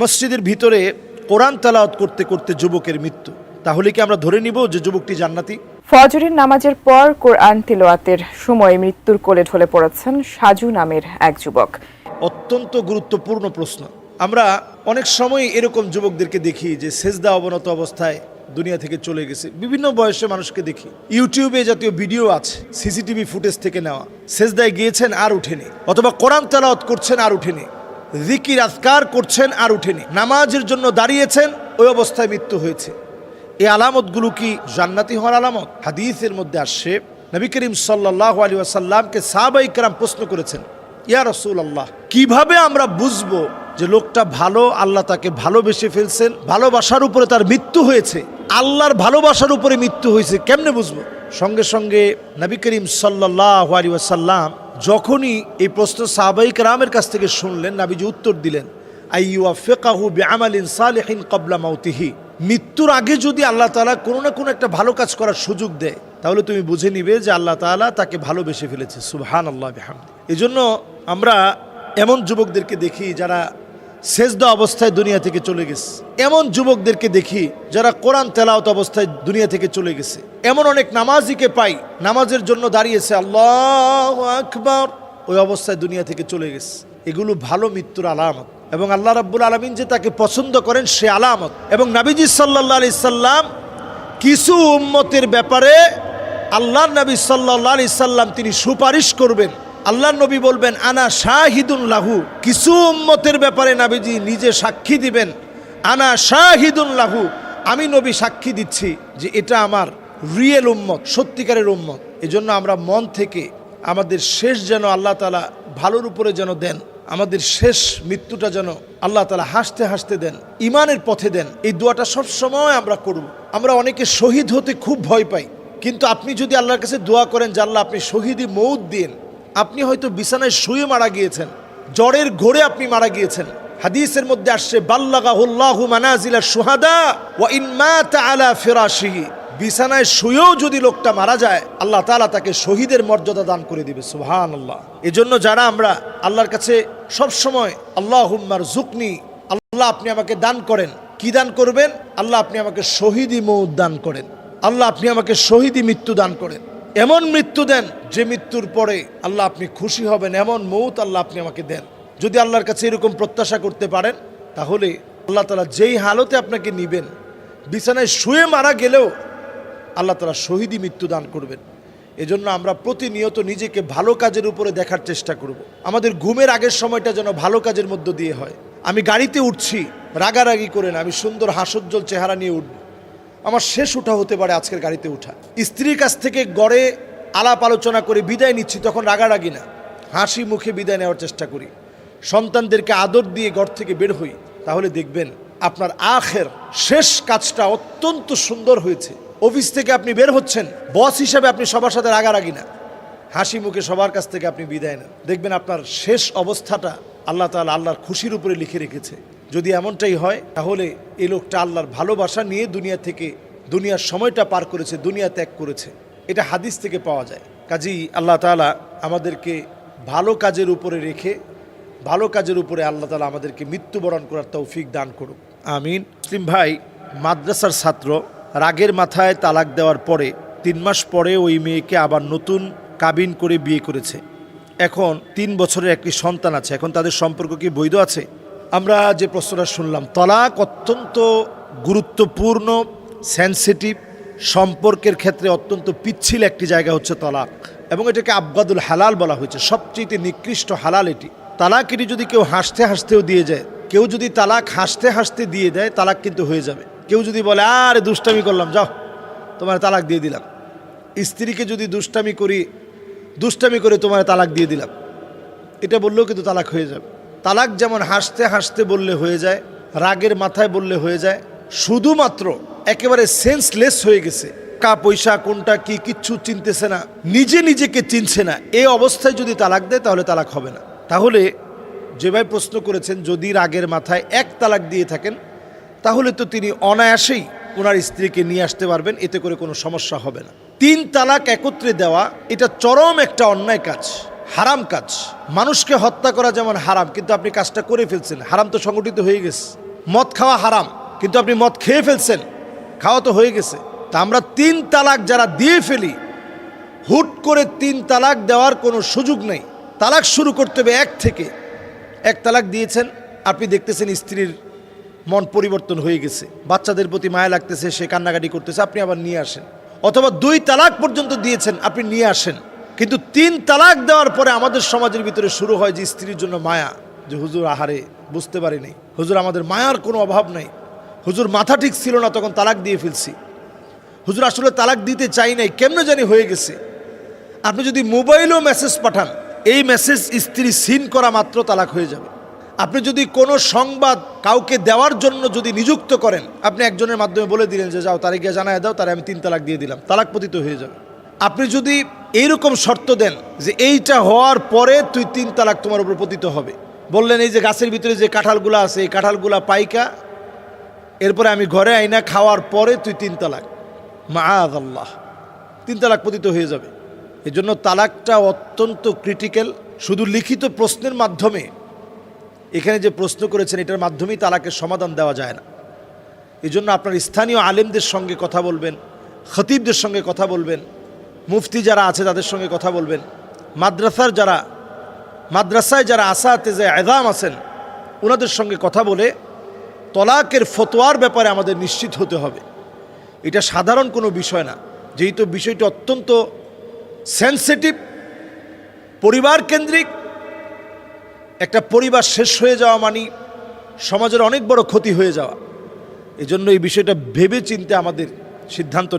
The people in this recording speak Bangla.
মসজিদের ভিতরে কোরআন তালাওয়াত করতে করতে যুবকের মৃত্যু। তাহলে কি আমরা ধরে নিব যে যুবকটি জান্নাতি? ফজরের নামাজের পর কোরআন তিলাওয়াতের সময় মৃত্যুর কোলে ঢলে পড়েছেন সাজু নামের এক যুবক। অত্যন্ত গুরুত্বপূর্ণ প্রশ্ন। আমরা অনেক সময় এরকম যুবকদেরকে দেখি যে সেজদা অবনত অবস্থায় দুনিয়া থেকে চলে গেছে। বিভিন্ন বয়সে মানুষকে দেখি। ইউটিউবে জাতীয় ভিডিও আছে সিসিটিভি ফুটেজ থেকে নেওয়া। সেজদায় গিয়েছেন আর উঠেনি অথবা কোরআন তেলাওয়াত করছেন আর উঠেনি। জিকির আজকার করছেন আর উঠেনি। নামাজের জন্য দাঁড়িয়েছেন, ওই অবস্থায় মৃত্যু হয়েছে। এই আলামতগুলো কি জান্নাতি হওয়ার আলামত? হাদিসের মধ্যে আসছে, নবী করিম সাল্লাহ আলী আসাল্লামকে সাহাবাই কেরাম প্রশ্ন করেছেন, ইয়া রসুল আল্লাহ কীভাবে আমরা বুঝব যে লোকটা ভালো, আল্লাহ তাকে ভালোবেসে ফেলছেন? ভালোবাসার উপরে তার মৃত্যু হয়েছে। আল্লাহর ভালোবাসার উপরে মৃত্যু হয়েছে, কেমনে বুঝব? সঙ্গে সঙ্গে নবী করিম সাল্লাহ আলী আসাল্লাম যখনই এই প্রশ্ন সাহাবাই রামের কাছ থেকে শুনলেন, নাবিজি উত্তর দিলেন ফেকাহু সালেহিন কবলা মাউতিহি। মৃত্যুর আগে যদি আল্লাহ তালা কোনো না কোনো একটা ভালো কাজ করার সুযোগ দেয়, তাহলে তুমি বুঝে নিবে যে আল্লাহ তালা তাকে ভালোবেসে ফেলেছে। সুবহান আল্লাহ এই জন্য আমরা এমন যুবকদেরকে দেখি যারা সেজদা অবস্থায় দুনিয়া থেকে চলে গেছে। এমন যুবকদেরকে দেখি যারা কোরআন তেলাওত অবস্থায় দুনিয়া থেকে চলে গেছে। এমন অনেক নামাজিকে পাই, নামাজের জন্য দাঁড়িয়েছে, আল্লাহ আকবর! ওই অবস্থায় দুনিয়া থেকে চলে গেছে। এগুলো ভালো মৃত্যুর আলামত। এবং আল্লাহ রাব্বুল আলমিন যে তাকে পছন্দ করেন, সে আলামত। এবং নাবিজি সাল্লাহ আলি সাল্লাম কিছু উম্মতের ব্যাপারে আল্লাহ নবী সাল্লাহ আলি সাল্লাম তিনি সুপারিশ করবেন। আল্লাহ নবী বলবেন, আনা শাহিদুন লাহু। কিছু উম্মতের ব্যাপারে নাবিজি নিজে সাক্ষী দিবেন, আনা শাহিদুন লাহু। আমি নবী সাক্ষী দিচ্ছি যে এটা আমার রিয়েল উম্মত, সত্যিকারের উম্মত। এজন্য আমরা মন থেকে আমাদের শেষ যেন আল্লাহ তালা ভালোর উপরে যেন দেন, আমাদের শেষ মৃত্যুটা যেন আল্লাহ তালা হাসতে হাসতে দেন ইমানের পথে দেন। এই দোয়াটা সব সময় আমরা করব। আমরা অনেকে শহীদ হতে খুব ভয় পাই, কিন্তু আপনি যদি আল্লাহর কাছে দোয়া করেন যে আল্লাহ আপনি শহীদি মৌত দিন আপনি হয়তো বিছানায় শুয়ে মারা গিয়েছেন, জ্বরের ঘোরে আপনি মারা গিয়েছেন। হাদিসের মধ্যে আসছে বাল্লাগাহুল্লাহু মানাজিলা সুহাদা ওয়া ইন মাতা আলা ফিরাশিহি। বিছানায় শুয়েও যদি লোকটা মারা যায়, আল্লাহ তাআলা তাকে শহীদের মর্যাদা দান করে দিবে সুবহান আল্লাহ এজন্য যারা আমরা আল্লাহর কাছে সব সময় আল্লাহ হুম্মার জুকনি আল্লাহ আপনি আমাকে দান করেন, কি দান করবেন? আল্লাহ আপনি আমাকে শহীদি মৌত দান করেন। আল্লাহ আপনি আমাকে শহীদি মৃত্যু দান করেন। এমন মৃত্যু দেন যে মৃত্যুর পরে আল্লাহ আপনি খুশি হবেন, এমন মৌত আল্লাহ আপনি আমাকে দেন। যদি আল্লাহর কাছে এরকম প্রত্যাশা করতে পারেন, তাহলে আল্লাহ তালা যেই হালতে আপনাকে নিবেন, বিছানায় শুয়ে মারা গেলেও আল্লাহ তালা শহীদি মৃত্যু দান করবেন। এজন্য আমরা প্রতিনিয়ত নিজেকে ভালো কাজের উপরে দেখার চেষ্টা করব। আমাদের ঘুমের আগের সময়টা যেন ভালো কাজের মধ্য দিয়ে হয়। আমি গাড়িতে উঠছি, রাগারাগি করে না, আমি সুন্দর হাসজ্জ্বল চেহারা নিয়ে উঠব। আমার শেষ উঠা হতে পারে আজকের গাড়িতে উঠা। স্ত্রীর কাছ থেকে গড়ে আলাপ আলোচনা করে বিদায় নিচ্ছি, তখন রাগারাগি না। হাসি মুখে বিদায় নেওয়ার চেষ্টা করি। সন্তানদেরকে আদর দিয়ে ঘর থেকে বের হই, তাহলে দেখবেন আপনার আখের শেষ কাজটা অত্যন্ত সুন্দর হয়েছে। অফিস থেকে আপনি বের হচ্ছেন, বস হিসাবে আপনি সবার সাথে রাগারাগি না। হাসি মুখে সবার কাছ থেকে আপনি বিদায় নেন। দেখবেন আপনার শেষ অবস্থাটা আল্লাহ তাআলা আল্লাহর খুশির উপরে লিখে রেখেছে। যদি এমনটাই হয়, তাহলে এ লোকটা আল্লাহর ভালোবাসা নিয়ে দুনিয়া থেকে, দুনিয়ার সময়টা পার করেছে, দুনিয়া ত্যাগ করেছে। এটা হাদিস থেকে পাওয়া যায়। কাজেই আল্লাহ তাআলা আমাদেরকে ভালো কাজের উপরে রেখে, ভালো কাজের উপরে আল্লাহ তালা আমাদেরকে মৃত্যুবরণ করার তৌফিক দান করুক। আমিন। মুসলিম ভাই, মাদ্রাসার ছাত্র, রাগের মাথায় তালাক দেওয়ার পরে তিন মাস পরে ওই মেয়েকে আবার নতুন কাবিন করে বিয়ে করেছে। এখন তিন বছরের একটি সন্তান আছে। এখন তাদের সম্পর্ক কি বৈধ আছে? আমরা যে প্রশ্নটা শুনলাম, তলাক অত্যন্ত গুরুত্বপূর্ণ সেন্সিটিভ সম্পর্কের ক্ষেত্রে অত্যন্ত পিচ্ছিল একটি জায়গা হচ্ছে তলাক। এবং এটাকে আবগাদুল হালাল বলা হয়েছে সবচেয়ে নিকৃষ্ট হালাল এটি। তালাক এটি যদি কেউ হাসতে হাসতেও দিয়ে যায়, কেউ যদি তালাক হাসতে হাসতে দিয়ে দেয়, তালাক কিন্তু হয়ে যাবে। কেউ যদি বলে, আরে দুষ্টামি করলাম, যাও, তোমার তালাক দিয়ে দিলাম। স্ত্রীকে যদি দুষ্টামি করি, দুষ্টামি করে তোমার তালাক দিয়ে দিলাম। এটা বললেও কিন্তু তালাক হয়ে যাবে। তালাক যেমন হাসতে হাসতে বললে হয়ে যায়, রাগের মাথায় বললে হয়ে যায়, শুধুমাত্র একেবারে সেন্সলেস হয়ে গেছে। কা পয়সা, কোনটা, কি, কিচ্ছু চিনতেছে না, নিজে নিজেকে চিনছে না। এই অবস্থায় যদি তালাক দেয়, তাহলে তালাক হবে না। তাহলে যে ভাই প্রশ্ন করেছেন, যদি রাগের মাথায় এক তালাক দিয়ে থাকেন, তাহলে তো তিনি অনায়াসেই ওনার স্ত্রীকে নিয়ে আসতে পারবেন, এতে করে কোনো সমস্যা হবে না। তিন তালাক একত্রে দেওয়া, এটা চরম একটা অন্যায় কাজ। হারাম কাজ। মানুষকে হত্যা করা যেমন হারাম, কিন্তু আপনি কাজটা করে ফেলছেন। হারাম তো সংগঠিত হয়ে গেছে। মদ খাওয়া হারাম, কিন্তু আপনি মদ খেয়ে ফেলছেন। খাওয়া তো হয়ে গেছে। তা আমরা তিন তালাক যারা দিয়ে ফেলি, হুট করে তিন তালাক দেওয়ার কোনো সুযোগ নেই। তালাক শুরু করতে হবে এক থেকে। এক তালাক দিয়েছেন, আপনি দেখতেছেন স্ত্রীর মন পরিবর্তন হয়ে গেছে। বাচ্চাদের প্রতি মায়া লাগতেছে, সে কান্নাকাটি করতেছে, আপনি আবার নিয়ে আসেন। অথবা দুই তালাক পর্যন্ত দিয়েছেন, আপনি নিয়ে আসেন। কিন্তু তিন তালাক দেওয়ার পরে আমাদের সমাজের ভিতরে শুরু হয় যে স্ত্রীর জন্য মায়া, যে হুজুর, আহারে, বুঝতে পারিনি। হুজুর, আমাদের মায়ার কোনো অভাব নাই। হুজুর, মাথা ঠিক ছিল না, তখন তালাক দিয়ে ফেলছি। হুজুর, আসলে তালাক দিতে চাই নাই, কেমনে জানি হয়ে গেছে। আপনি যদি মোবাইলও মেসেজ পাঠান, এই মেসেজ স্ত্রী সিন করা মাত্র তালাক হয়ে যাবে। আপনি যদি কোনো সংবাদ কাউকে দেওয়ার জন্য যদি নিযুক্ত করেন, আপনি একজনের মাধ্যমে বলে দিলেন যে, যাও তারে গিয়ে জানায় দাও, তারে আমি তিন তালাক দিয়ে দিলাম। তালাক পতিত হয়ে যাবে। আপনি যদি এইরকম শর্ত দেন যে এইটা হওয়ার পরে তুই তিন তালাক তোমার উপর পতিত হবে। বললেন, এই যে গাছের ভিতরে যে কাঁঠালগুলো আছে, এই কাঁঠালগুলা পাইকা, এরপরে আমি ঘরে আইনা খাওয়ার পরে তুই তিন তালাক। মা আল্লাহ তিন তালাক পতিত হয়ে যাবে। এজন্য তালাকটা অত্যন্ত ক্রিটিক্যাল। শুধু লিখিত প্রশ্নের মাধ্যমে, এখানে যে প্রশ্ন করেছেন, এটার মাধ্যমেই তালাকের সমাধান দেওয়া যায় না। এই জন্য আপনার স্থানীয় আলেমদের সঙ্গে কথা বলবেন, খতিবদের সঙ্গে কথা বলবেন মুফতি যারা আছে তাদের সঙ্গে কথা বলবেন। মাদ্রাসার যারা, মাদ্রাসায় যারা আসাতে যে আদাম আছেন ওনাদের সঙ্গে কথা বলে তলাকের ফতোয়ার ব্যাপারে আমাদের নিশ্চিত হতে হবে। এটা সাধারণ কোনো বিষয় না। যেহেতু বিষয়টি অত্যন্ত সেন্সিটিভ পরিবার কেন্দ্রিক, একটা পরিবার শেষ হয়ে যাওয়া মানে সমাজের অনেক বড় ক্ষতি হয়ে যাওয়া। এজন্য এই বিষয়টা ভেবে চিনতে আমাদের সিদ্ধান্ত